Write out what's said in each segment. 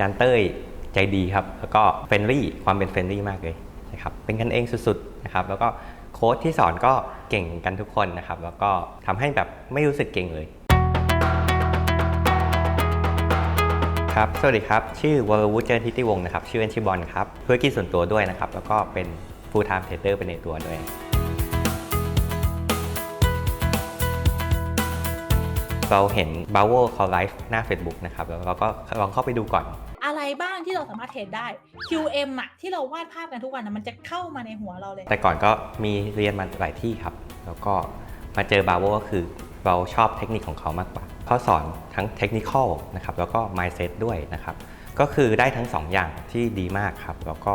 จารย์เต้ยใจดีครับ แล้วก็เฟรนลี่ความเป็นเฟรนลี่มากเลยนะครับเป็นกันเองสุดๆนะครับแล้วก็โค้ชที่สอนก็เก่งกันทุกคนนะครับ แล้วก็ทำให้แบบไม่รู้สึกเก่งเลยครับ สวัสดีครับ ชื่อวรวุฒิเจริญทิติวงศ์นะครับ ชื่อเล่นชื่อบอลครับธุรกิจส่วนตัวด้วยนะครับ แล้วก็เป็น full time trader ไปในตัวด้วย เราเห็น b a w o Call Life หน้า Facebook นะครับ แล้วเราก็ลองเข้าไปดูก่อน อะไรบ้างที่เราสามารถเทรดได้ QM อะที่เราวาดภาพกันทุกวันอะมันจะเข้ามาในหัวเราเลย แต่ก่อนก็มีเรียนมาหลายที่ครับ แล้วก็มาเจอบาโวก็คือเราชอบเทคนิคของเขามากกว่าเขาสอนทั้งเทคนิคนะครับแล้วก็ mindset ด้วยนะครับ ก็คือได้ทั้งสองอย่างที่ดีมากครับ แล้วก็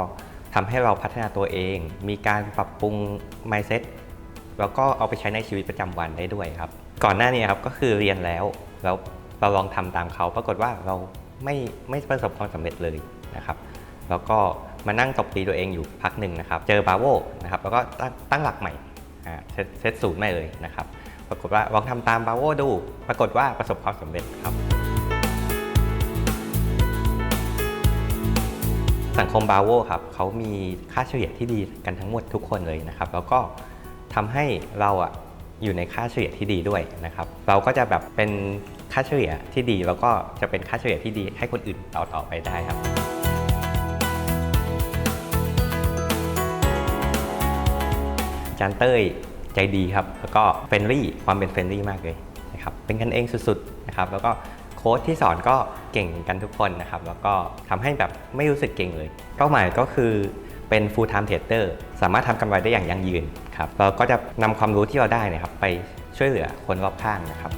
ทำให้เราพัฒนาตัวเอง มีการปรับปรุง mindset แล้วก็เอาไปใช้ในชีวิตประจำวันได้ด้วยครับ ก่อนหน้านี้ครับก็คือเรียนแล้วแล้วเราลองทำตามเขาปรากฏว่าเรา ไม่ไม่ประสบความสำเร็จเลยนะครับแล้วก็มานั่งตบตีตัวเองอยู่พักหนึ่งนะครับ เจอบาโวนะครับแล้วก็ตั้งหลักใหม่เซตเซตศูนย์ใหม่เลยนะครับปรากฏว่าลองทำตามบาโวดู ปรากฏว่าประสบความสำเร็จครับ สังคมบาโวครับเขามีค่าเฉลี่ยที่ดีกันทั้งหมดทุกคนเลยนะครับ แล้วก็ทำให้เราอะอยู่ในค่าเฉลี่ยที่ดีด้วยนะครับ เราก็จะแบบเป็น ค่าเฉลี่ยที่ดีแล้วก็จะเป็นค่าเฉลี่ยที่ดีให้คนอื่นต่อต่อไปได้ครับ อาจารย์เต้ยใจดีครับ แล้วก็เฟรนลี่ความเป็นเฟรนลี่มากเลยนะครับเป็นกันเองสุดๆนะครับแล้วก็โค้ชที่สอนก็เก่งกันทุกคนนะครับ แล้วก็ทำให้แบบไม่รู้สึกเก่งเลย เป้าหมายก็คือเป็น full time trader สามารถทำกำไรได้อย่างยั่งยืนครับเราก็จะนำความรู้ที่เราได้นะครับ ไปช่วยเหลือคนรอบข้างนะครับ